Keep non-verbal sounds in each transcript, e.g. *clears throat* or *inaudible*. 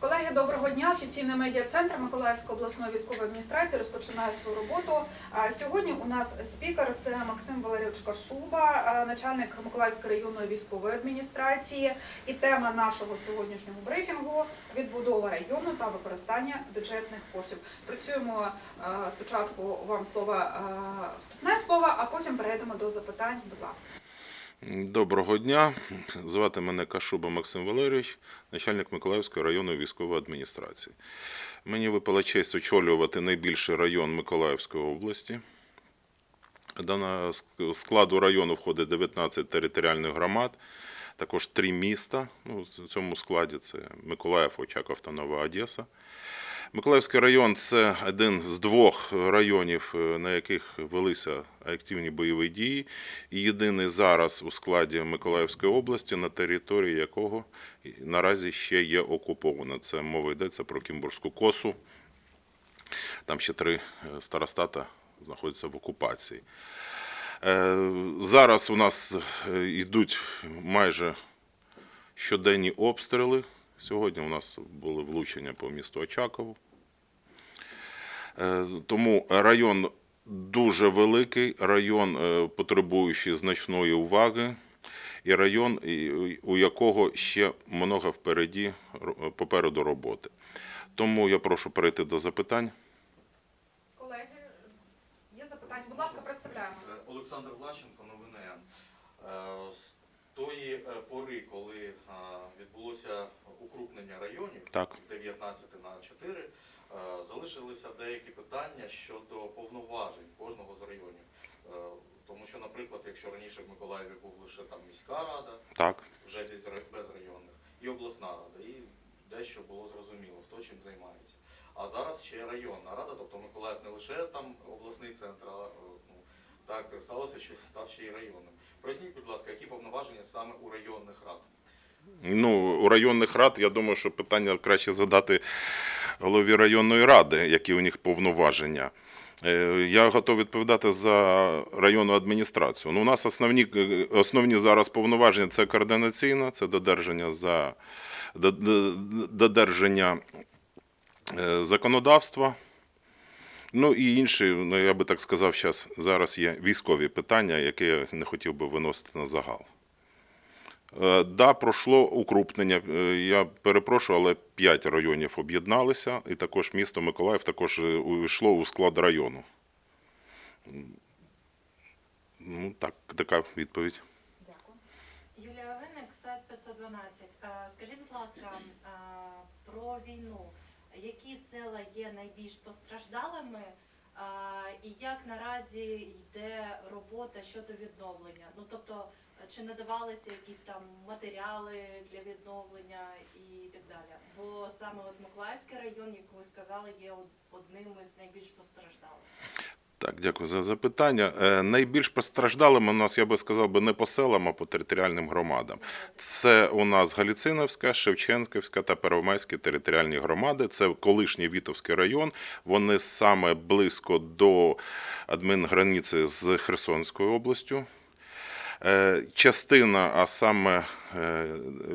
Колеги, доброго дня. Офіційний медіа-центр Миколаївської обласної військової адміністрації розпочинає свою роботу. Сьогодні у нас спікер це Максим Валерійович Кашуба, начальник Миколаївської районної військової адміністрації. І тема нашого сьогоднішнього брифінгу відбудова району та використання бюджетних коштів. Працюємо спочатку вам слово вступне слово, а потім перейдемо до запитань. Будь ласка. Доброго дня. Звати мене Кашуба Максим Валерійович, начальник Миколаївської районної військової адміністрації. Мені випала честь очолювати найбільший район Миколаївської області. До складу району входить 19 територіальних громад, також три міста. Ну, в цьому складі це Миколаїв, Очаков та Нова Одеса. Миколаївський район це один з двох районів, е, на яких велися активні бойові дії. І єдиний зараз у складі Миколаївської області, на території якого наразі ще є окупована. Це мова йдеться про Кімбурську косу. Там ще три е, старостата знаходяться в окупації. Е, Зараз у нас е, йдуть майже щоденні обстріли. Сьогодні у нас були влучення по місту Очакову. Е, Тому район дуже великий, район, потребуючий значної уваги, і район, у якого ще много впереді, попереду роботи. Тому я прошу перейти до запитань. Колеги, є запитання? Будь ласка, представляємося. Е, Олександр Влащенко, новини. Е, З тої е, пори, коли відбулося укрупнення районів Так. з 19 на 4, е, залишилися деякі питання щодо повноважень кожного з районів. Тому що, наприклад, якщо раніше в Миколаєві був лише там міська рада, Так. вже без районних, і обласна рада, і дещо було зрозуміло, хто чим займається. А зараз ще районна рада, тобто Миколаїв не лише там обласний центр, а ну, так сталося, що став ще й районним. Проясніть, будь ласка, які повноваження саме у районних рад? Ну, у районних рад, я думаю, що питання краще задати голові районної ради, які у них повноваження. Е, Я готовий відповідати за районну адміністрацію. Ну, у нас основні, е, основні зараз повноваження це координаційна, це додержання за до- до- додержання е, законодавства. Ну і інші, ну я би так сказав, зараз, зараз є військові питання, які я не хотів би виносити на загал. Е, Да, пройшло укрупнення. Е, Я перепрошую, але п'ять районів об'єдналися, і також місто Миколаїв також е, увійшло у склад району. Ну, так, така відповідь. Дякую. Юлія Винник, сайт 512. Е, Скажіть, будь ласка, про війну. Які села є найбільш постраждалими, і як наразі йде робота щодо відновлення? Ну тобто, чи надавалися якісь там матеріали для відновлення і так далі? Бо саме от Миколаївський район, як ви сказали, є од- одним із найбільш постраждалих. Так, дякую за запитання. Е, Найбільш постраждалими у нас, я би сказав, би не по селам, а по територіальним громадам. Це у нас Галіциновська, Шевченківська та Первомайські територіальні громади. Це колишній Вітовський район. Вони саме близько до адмінграниці з Херсонською областю. Е, Частина, а саме е,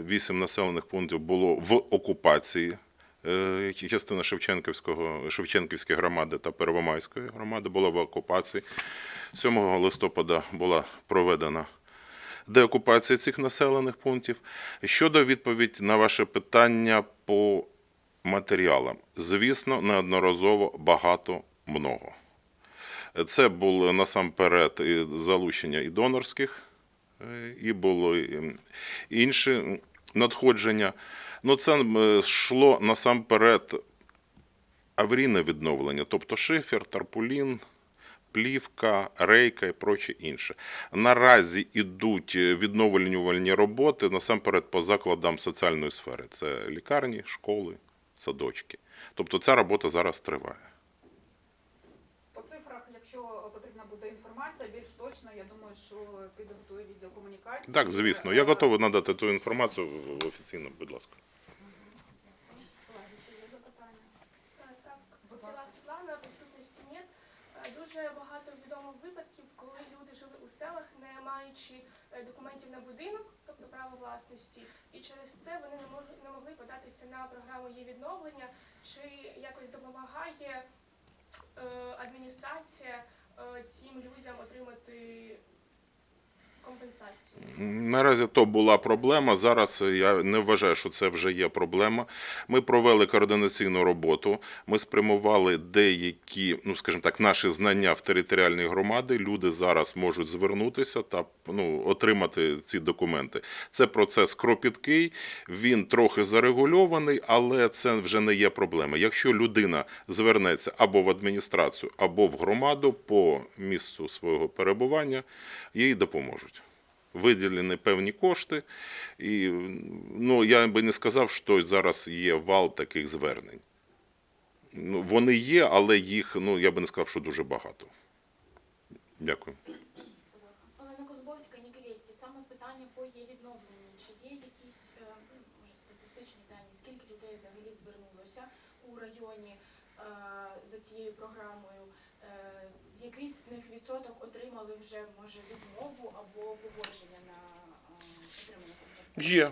вісім населених пунктів було в окупації. Е, Частина Шевченківського, Шевченківської громади та Первомайської громади була в окупації. 7 листопада була проведена деокупація цих населених пунктів. Щодо відповідь на ваше питання по матеріалам, звісно, неодноразово багато много. Це було насамперед і залучення і донорських, е, і було і інші надходження. Ну, це е, йшло насамперед аварійне відновлення, тобто шифер, тарпулін, плівка, рейка і проче інше. Наразі йдуть відновлювальні роботи насамперед по закладам соціальної сфери. Це лікарні, школи, садочки. Тобто ця робота зараз триває. По цифрах, якщо потрібна буде інформація, більш точно, я думаю, що підготує відділ комунікації. Так, звісно, я готовий надати ту інформацію офіційно, будь ласка. Так, ласка. Світлана, присутності нет. Е, Дуже багато відомо випадків, коли люди жили у селах, не маючи е, документів на будинок, тобто право власності, і через це вони не могли, не могли податися на програму її відновлення, чи якось допомагає е, адміністрація е, цим людям отримати компенсацію. Наразі то була проблема. Зараз я не вважаю, що це вже є проблема. Ми провели координаційну роботу. Ми спрямували деякі, ну скажімо так, наші знання в територіальні громади. Люди зараз можуть звернутися та ну, отримати ці документи. Це процес кропіткий, він трохи зарегульований, але це вже не є проблема. Якщо людина звернеться або в адміністрацію, або в громаду по місцю свого перебування, їй допоможуть виділені певні кошти, і ну, я би не сказав, що зараз є вал таких звернень. Ну, вони є, але їх, ну, я би не сказав, що дуже багато. Дякую. Олена Козбовська, Ніквєсті, саме питання по її відновленню. Чи є якісь е, ну, може статистичні дані? Скільки людей взагалі звернулося у районі е, за цією програмою? Е, який з них відсоток отримали вже може відмову або погодження на е, отримання компенсації? Є.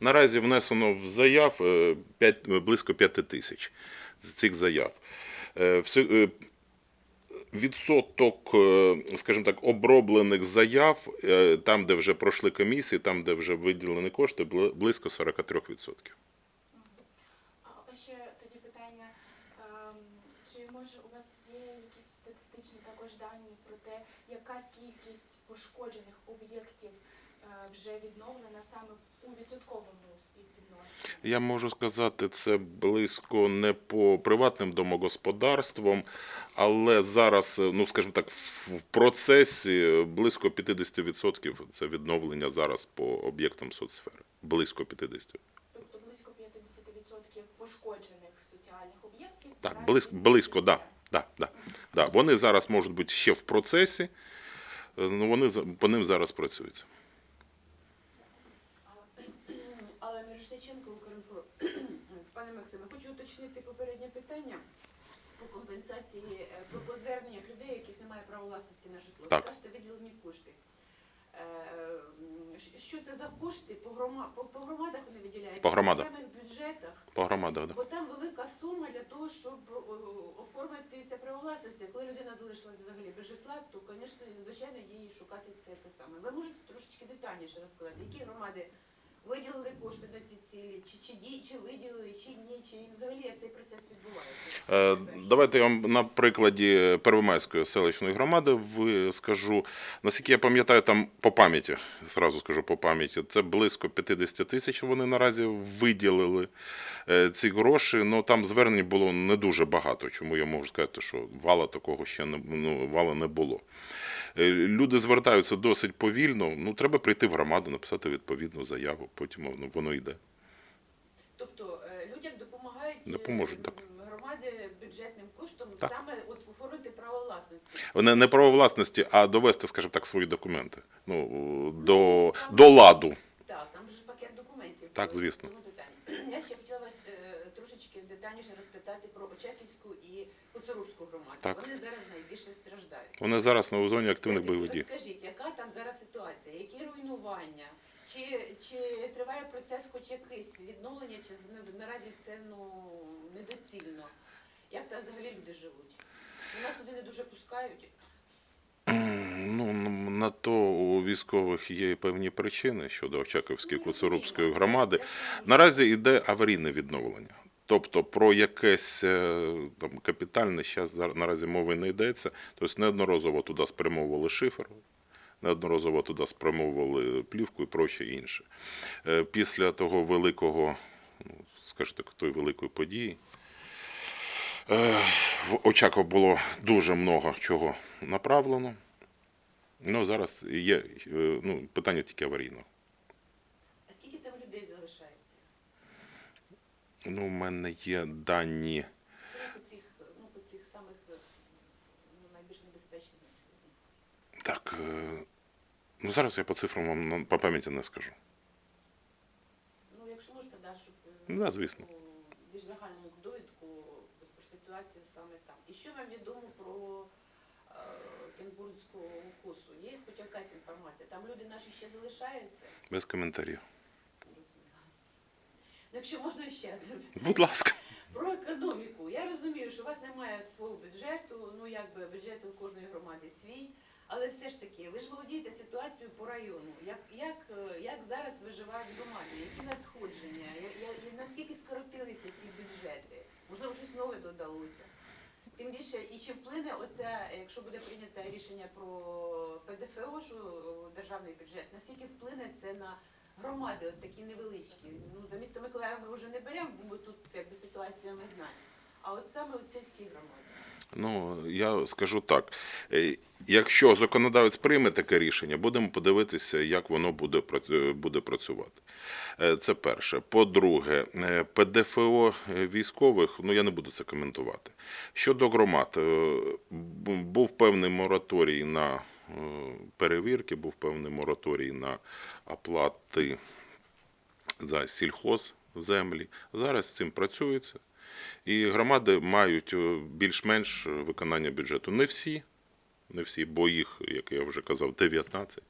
Наразі внесено в заяв е, п'ять- близько 5 тисяч з цих заяв. Е, е, Відсоток, е, скажімо так, оброблених заяв, е, там, де вже пройшли комісії, там, де вже виділені кошти, близько 43%. А ще тоді питання, ем, чи може у вас є якісь статистичні також дані про те, яка кількість пошкоджених об'єктів е, вже відновлена саме у відсотковому співвідношенні? Я можу сказати, це близько не по приватним домогосподарствам, але зараз, ну скажімо так, в процесі близько 50% це відновлення зараз по об'єктам соцсфери. Близько 50%. Тобто близько 50% пошкоджених соціальних об'єктів? Так, близько, близько, да. Да, да, да. Вони зараз можуть бути ще в процесі, але ну вони по ним зараз працюють. Але Мірошниченко Укрінфо. *clears throat* Пане Максиме, хочу уточнити попереднє питання по компенсації е, про по зверненнях людей, яких немає права власності на житло. Так. Ви кажете, виділені кошти. Е, щ- Що це за кошти? По, громадах, по, по громадах вони виділяють? По громадах. По бюджетах? По громадах, да. Бо там велика сума для того, щоб оформити це право власності. Коли людина залишилась взагалі без житла, то, звісно, звичайно, їй шукати це те саме. Ви можете трошечки детальніше розказати, які громади виділили кошти на ці цілі, чи, чи дій, чи виділили, чи ні, чи взагалі як цей процес відбувається? Е, Давайте я вам на прикладі Первомайської селищної громади ви скажу. Наскільки я пам'ятаю, там по пам'яті, зразу скажу по пам'яті, це близько 50 тисяч вони наразі виділили е, ці гроші. Ну там звернень було не дуже багато. Чому я можу сказати, що вала такого ще не ну, вала не було. Е, Люди звертаються досить повільно. Ну треба прийти в громаду, написати відповідну заяву. Потім ну, воно йде. Тобто е, людям допомагають е, Допоможуть, так. громади бюджетним коштом Так. саме от оформити право власності. Не, не право власності, а довести, скажімо так, свої документи. Ну, до, до ладу. Так, там же пакет документів. Так, звісно. Я ще хотіла вас е, трошечки детальніше розпитати Коцурубську громаду. Так. Вони зараз найбільше страждають. Вони зараз на зоні активних бойових дій. Розкажіть, яка там зараз ситуація, які руйнування? Чи, чи триває процес хоч якийсь відновлення, чи наразі це ну, недоцільно? Як там взагалі люди живуть? У нас туди не дуже пускають. Ну, на то у військових є певні причини щодо Очаковської Коцурубської громади. Наразі йде аварійне відновлення. Тобто про якесь е, там капітальне зараз наразі мови не йдеться. Тобто неодноразово туди спрямовували шифер, неодноразово туди спрямовували плівку і проще інше. Е, Після того великого, ну, скажімо так, тої великої події. е, В Очаков було дуже много чого направлено. Ну, зараз є ну, питання тільки аварійного. А скільки там людей залишається? Ну, у мене є дані. Саме по цих, ну, по цих самих е, ну, найбільш небезпечних. Так, е, ну зараз я по цифрам вам на- по пам'яті не скажу. Ну, якщо можете, да, щоб е, Ну, да, звісно. більш загальну довідку про ситуацію саме там. І що вам відомо про е, Кінбурзького укусу? Є хоч якась інформація? Там люди наші ще залишаються? Без коментарів. Якщо можна ще одне. Будь ласка. Про економіку. Я розумію, що у вас немає свого бюджету, ну якби бюджет у кожної громади свій, але все ж таки, ви ж володієте ситуацією по району. Як, як, е, як зараз виживають громади? Які надходження? Я, я, наскільки скоротилися ці бюджети? Можливо, щось нове додалося. Тим більше, і чи вплине оце, якщо буде прийнято рішення про ПДФО, що е, державний бюджет, наскільки вплине це на громади, от такі невеличкі? Ну, за місто Миколаїв ми вже не беремо, бо тут якби ситуація ми знаємо. А от саме от сільські громади. Ну, я скажу так. Е, Якщо законодавець прийме таке рішення, будемо подивитися, як воно буде, пра- буде працювати. Е, Це перше. По-друге, е, ПДФО військових, ну я не буду це коментувати. Щодо громад, е, був певний мораторій на е, перевірки, був певний мораторій на оплати за сільхоз землі. Зараз з цим працюється. І громади мають е, більш-менш виконання бюджету. Не всі, не всі, бо їх, як я вже казав, 19.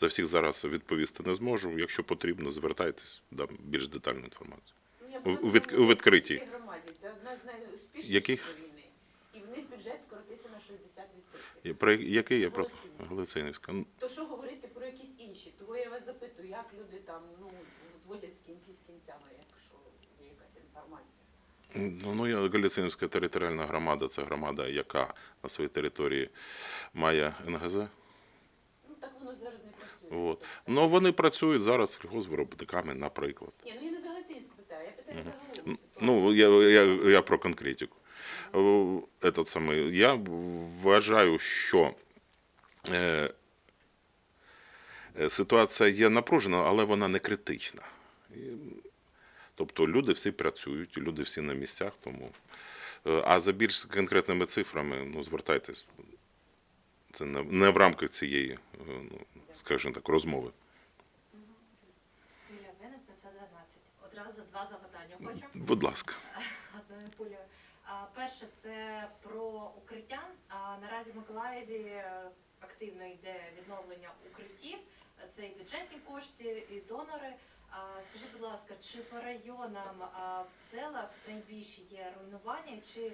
За всіх зараз відповісти не зможу. Якщо потрібно, звертайтесь, дам більш детальну інформацію. У- відкритій. громаді. Це одна з найуспішніших Яких? по війни. І в них бюджет скоротився на 60%. І Про який я просто Галицинівська. То що говорити про якісь інші? Того я вас запитую, як люди там ну, зводять з кінці з кінцями, якщо є якась інформація. Ну, ну, я- Галицинівська територіальна громада це громада, яка на своїй території має НГЗ. Ну так воно зараз не працює. От. Ну, вони працюють зараз з сільхозвиробниками, наприклад. Ні, ну я не за Галицинську питаю, я питаю. Н- ситуацію. Ну, я, я, я про конкретику. Е, Этот самий, я вважаю, що е, е, ситуація є напружена, але вона не критична. Тобто люди всі працюють, люди всі на місцях, тому. е, А за більш конкретними цифрами, ну, звертайтесь. Це не, в рамках цієї, е, ну, скажімо так, розмови. Юлія Винник, 512. Одразу два запитання хочу. Будь ласка. *laughs* Одною пулею. Перше це про укриття. А, Наразі в Миколаєві е, активно йде відновлення укриттів. Це і бюджетні кошти, і донори. Скажіть, будь ласка, чи по районам в селах найбільші є руйнування, чи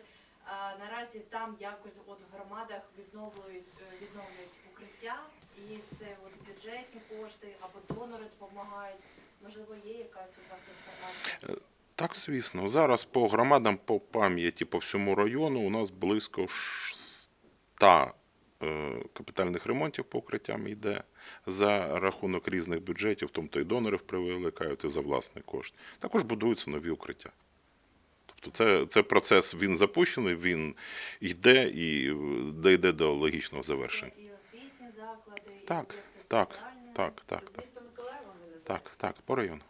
наразі там якось от в громадах відновлюють е, відновлюють укриття, і це от бюджетні кошти або донори допомагають? Можливо, є якась у вас інформація? Так, звісно. Зараз по громадам, по пам'яті по всьому району у нас близько 100 е, капітальних ремонтів по укриттям йде за рахунок різних бюджетів, в тому то й донорів привлекають і за власний кошт. Також будуються нові укриття. Тобто це, це процес він запущений, він йде і дійде до логічного завершення. І освітні заклади, і Так, так. Так, так, так, так, так, по району.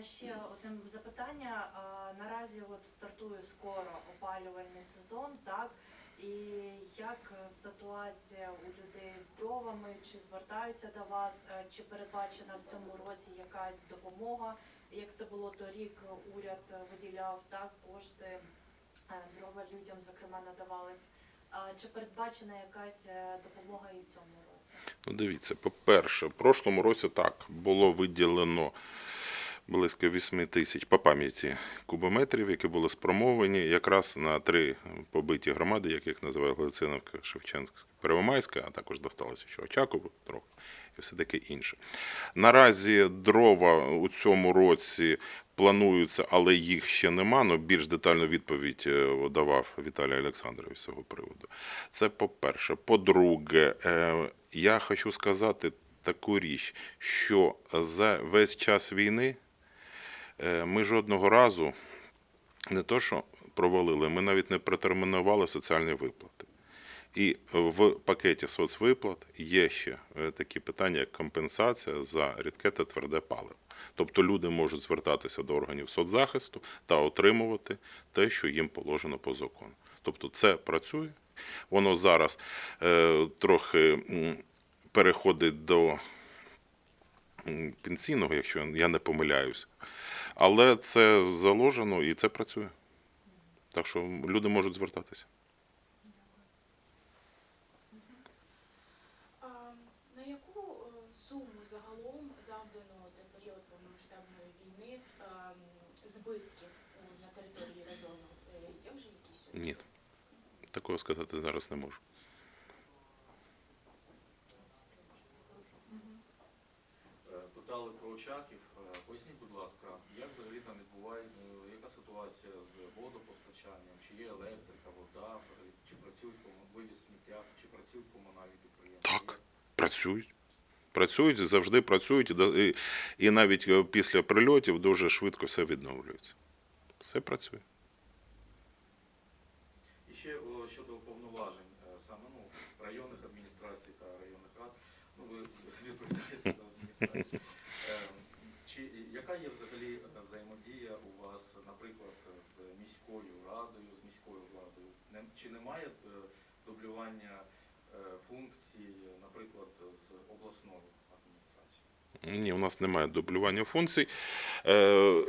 Ще одне запитання. Наразі от стартує скоро опалювальний сезон, так? І як ситуація у людей з дровами? Чи звертаються до вас? Е, Чи передбачена в цьому році якась допомога? Як це було торік, уряд виділяв так кошти е, дрова людям, зокрема, надавались. Чи передбачена якась е, допомога і в цьому році? Ну, дивіться, по-перше, в прошлому році так було виділено близько 8 тисяч по пам'яті кубометрів, які були спромовані якраз на три побиті громади, яких називають Галициновка, Шевченська, Первомайська, а також досталося ще Очакову трохи і все таке інше. Наразі дрова у цьому році плануються, але їх ще нема. Ну, більш детальну відповідь е, давав Віталій Олександрович з цього приводу. Це по-перше. По-друге, е, я хочу сказати таку річ, що за весь час війни ми жодного разу не то, що провалили, ми навіть не протермінували соціальні виплати. І в пакеті соцвиплат є ще е, такі питання, як компенсація за рідке та тверде паливо. Тобто люди можуть звертатися до органів соцзахисту та отримувати те, що їм положено по закону. Тобто це працює. Воно зараз е, трохи переходить до пенсійного, якщо я не помиляюсь. Але це заложено і це працює. Так що люди можуть звертатися. На яку е, суму загалом завдано за період повномасштабної війни е, збитків на території району? Е, є вже якісь? Ні. Такого сказати зараз не можу. Питали про Очаків як взагалі там відбувається, е, яка ситуація з водопостачанням, чи є електрика, вода, чи працюють вивіз сміття, чи працюють комунальні підприємства? Так. Працюють. Працюють, завжди працюють, і і, навіть е, після прильотів дуже швидко все відновлюється. Все працює. І ще о, щодо повноважень е, саме ну, районних адміністрацій та районних рад, ну ви *laughs* відповідаєте за адміністрацію. Е, Чи яка є взагалі е, взаємодія у вас, наприклад, з міською радою, з міською владою? Не- Чи немає е, дублювання е, функцій, наприклад, з обласною адміністрацією? Ні, у нас немає дублювання функцій. Е,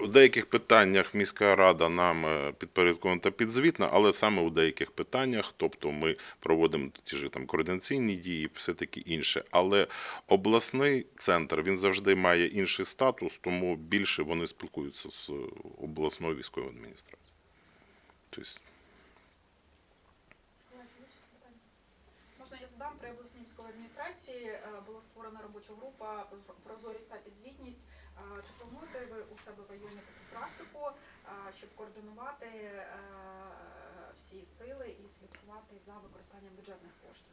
У деяких питаннях міська рада нам підпорядкована та підзвітна, але саме у деяких питаннях, тобто ми проводимо ті ж там координаційні дії, все таки інше. Але обласний центр він завжди має інший статус, тому більше вони спілкуються з обласною військовою адміністрацією. Тобто, Можна я задам при обласній військовій адміністрації е, була створена робоча група «Прозор- прозорість та підзвітність. Е, Чи плануєте ви у себе в районі таку практику, е, щоб координувати всі сили і слідкувати за використанням бюджетних коштів?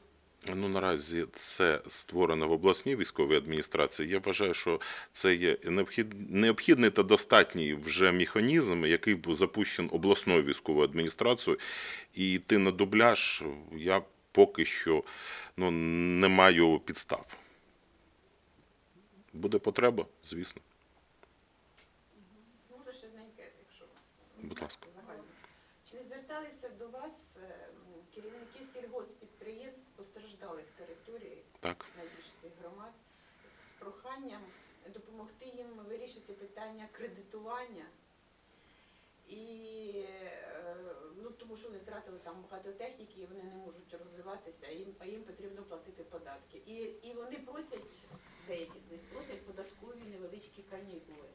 Ну, наразі це створено в обласній військовій адміністрації. Я вважаю, що це є необхід- необхідний та достатній вже механізм, який був запущений обласною військовою адміністрацією. І йти на дубляж я поки що ну, не маю підстав. Буде потреба, звісно. Може ще одненьке, якщо Будь ласка. Чи не зверталися до вас е, м, керівники сільгосппідприємств постраждалих територій Так. найбільш цих громад з проханням допомогти їм вирішити питання кредитування? І е, ну тому що вони втратили там багато техніки, і вони не можуть розвиватися, а їм, а їм потрібно платити податки. І, і вони просять, деякі з них просять податкові невеличкі канікули.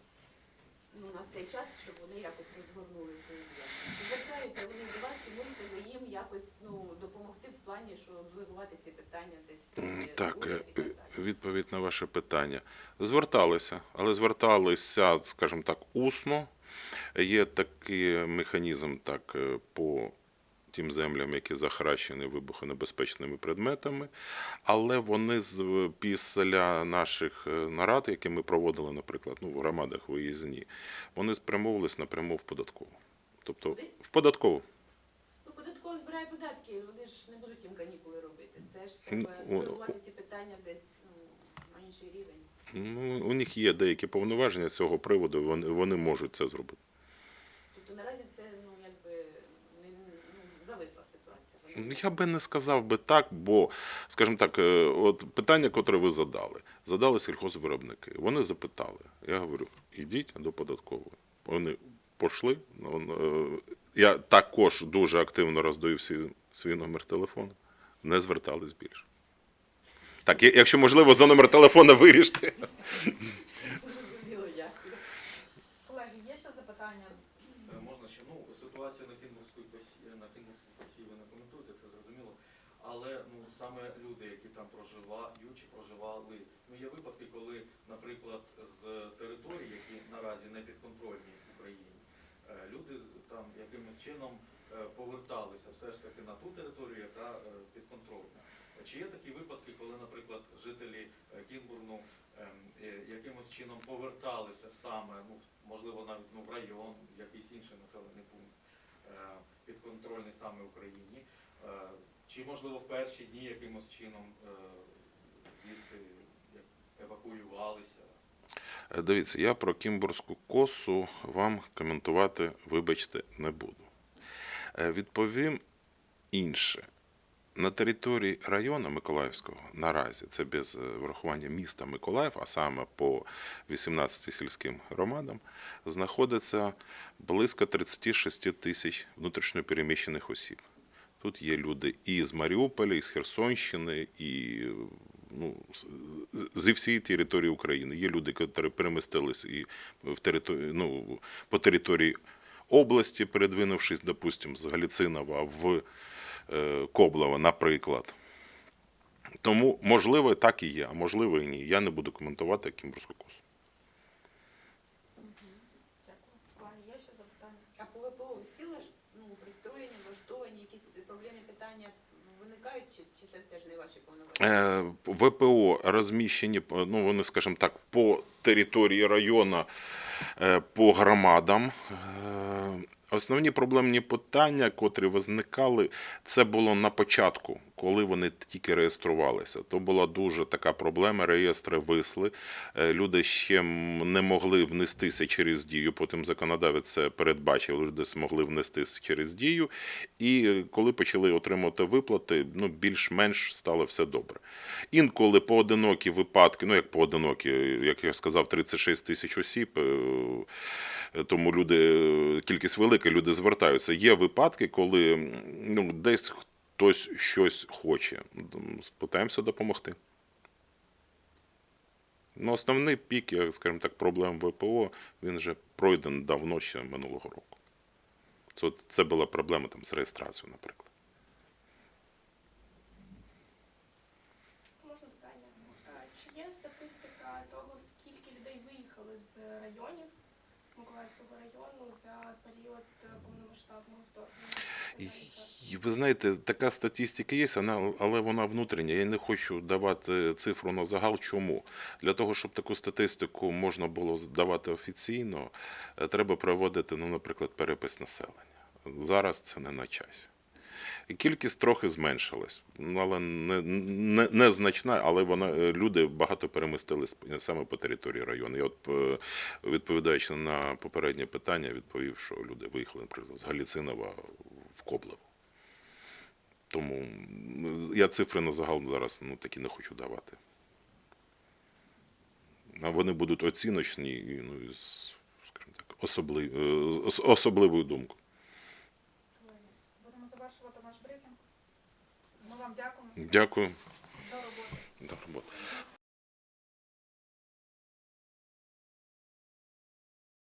Ну, на цей час, щоб вони якось розгорнули свою діяльність. Звертаєте вони до вас, чи можете ви їм якось ну, допомогти в плані, що делегувати ці питання десь е, Так, е, так відповідь на ваше питання. Зверталися, але зверталися, скажімо так, усно. Є такий механізм так, е, по тим землям, які захаращені вибухонебезпечними предметами, але вони з- після наших е, нарад, які ми проводили, наприклад, ну, в громадах виїзні, вони спрямовувались напряму в податкову. Тобто в податкову. Ну, податково збирає податки, вони ж не будуть їм канікули робити. Це ж треба ці питання десь на інший рівень. Ну, у них є деякі повноваження з цього приводу, вони, вони можуть це зробити. Тобто наразі це ну, якби не, ну, зависла ситуація. Я би не сказав би так, бо, скажімо так, е, от питання, котре ви задали, задали сільхозвиробники. Вони запитали. Я говорю, ідіть до податкової. Вони пішли. ну, е, Я також дуже активно роздаю свій, свій номер телефону. Не звертались більше. Так, якщо можливо, за номер телефона вирішити. Колеги, є ще запитання? Е, Можна ще ну ситуацію на Кінгурській косі на косі ви не коментуєте, це зрозуміло. Але ну саме люди, які там проживають чи проживали, ну є випадки, коли, наприклад, з територій, які наразі не підконтрольні Україні, е, люди там якимось чином е, поверталися все ж таки на ту територію, яка е, підконтрольна. Чи є такі випадки, коли, наприклад, жителі е, Кінбурну ем, е, якимось чином поверталися саме, ну можливо, навіть ну, в район, в якийсь інший населений пункт е, підконтрольний саме Україні, чи можливо в перші дні якимось чином звідти евакуювалися? Дивіться, я про Кімбурську косу вам коментувати, вибачте, не буду. Відповім інше. На території району Миколаївського наразі це без е, врахування міста Миколаїв, а саме по 18 сільським громадам, знаходиться близько 36 тисяч внутрішньопереміщених осіб. Тут є люди і з Маріуполя, і з Херсонщини, і ну, зі всієї території України. Є люди, які перемістились і в території, ну, по території області, передвинувшись, допустимо, з Галіцинова в Коблова, наприклад. Тому, можливо, так і є, а можливо і ні. Я не буду коментувати ще запитання? А по ВПО ж ну, пристроєні, влаштовані, якісь проблемні питання виникають, чи, чи це теж не ваші повноваження? Е, ВПО розміщені, ну вони, скажімо так, по території району, е, по громадам. Основні проблемні питання, котрі виникали, це було на початку, коли вони тільки реєструвалися. То була дуже така проблема. Реєстри висли. Е, Люди ще не могли внестися через дію. Потім законодавець це передбачив, люди змогли внестися через дію. І е, коли почали отримувати виплати, ну більш-менш стало все добре. Інколи поодинокі випадки, ну як поодинокі, як я сказав, 36 тисяч осіб, е, тому люди, кількість велика, люди звертаються. Є випадки, коли ну, десь хтось щось хоче. М, Питаємося допомогти. Ну, основний пік, скажімо так, проблем ВПО, він вже пройдений давно ще минулого року. Це, це була проблема там, з реєстрацією, наприклад. Можна питання? Чи є статистика того, скільки людей виїхали з районів Миколаївського району за період е, повномасштабного вторгнення? Ви знаєте, така статистика є, але вона внутрішня. Я не хочу давати цифру на загал. Чому? Для того, щоб таку статистику можна було давати офіційно, е, треба проводити, ну, наприклад, перепис населення. Зараз це не на часі. Кількість трохи зменшилась, але не, не, не значна, але вона, е, люди багато перемістились саме по території району. Я от, е, відповідаючи на попереднє питання, відповів, що люди виїхали, наприклад, з Галіцинова в Коблево. Тому я цифри на загал зараз ну, такі не хочу давати. А вони будуть оціночні і, ну, із, скажімо так, особлив, е, особливою думкою. Будемо завершувати наш брифінг. Ми вам дякуємо. Дякую. До роботи. До роботи.